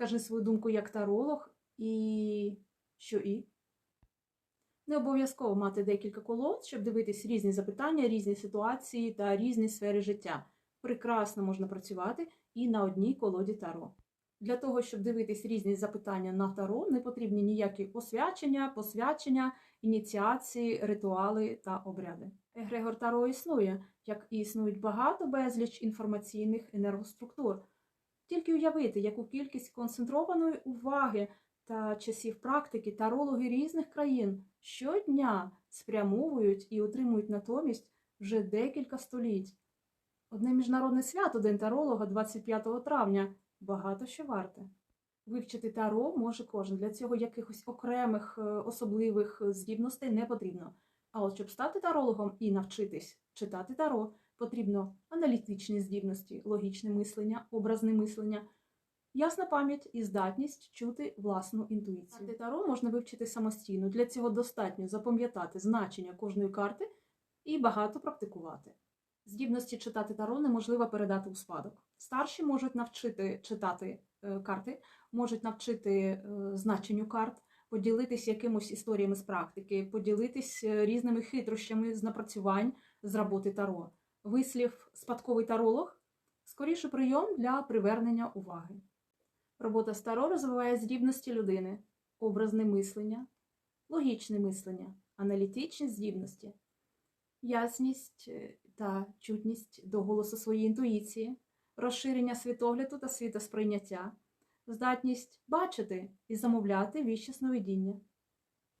Скажи свою думку як таролог і що і? Не обов'язково мати декілька колод, щоб дивитись різні запитання, різні ситуації та різні сфери життя. Прекрасно можна працювати і на одній колоді таро. Для того, щоб дивитись різні запитання на таро, не потрібні ніякі освячення, посвячення, ініціації, ритуали та обряди. Егрегор Таро існує, як і існують багато безліч інформаційних енергоструктур. Тільки уявити, яку кількість концентрованої уваги та часів практики тарологи різних країн щодня спрямовують і отримують натомість вже декілька століть. Одне міжнародне свято День таролога 25 травня багато що варте. Вивчити таро може кожен. Для цього якихось окремих е, особливих здібностей не потрібно. А от щоб стати тарологом і навчитись читати таро, потрібно аналітичні здібності, логічне мислення, образне мислення, ясна пам'ять і здатність чути власну інтуїцію. Карти таро можна вивчити самостійно. Для цього достатньо запам'ятати значення кожної карти і багато практикувати. Здібності читати таро неможливо передати у спадок. Старші можуть навчити читати е, карти, можуть навчити е, значенню карт, поділитись якимось історіями з практики, поділитись е, різними хитрощами з напрацювань з роботи таро. Вислів спадковий таролог скоріше прийом для привернення уваги. Робота з таро розвиває здібності людини, образне мислення, логічне мислення, аналітичні здібності, ясність е, та чутність до голосу своєї інтуїції, розширення світогляду та світосприйняття, здатність бачити і замовляти віщі сновидіння,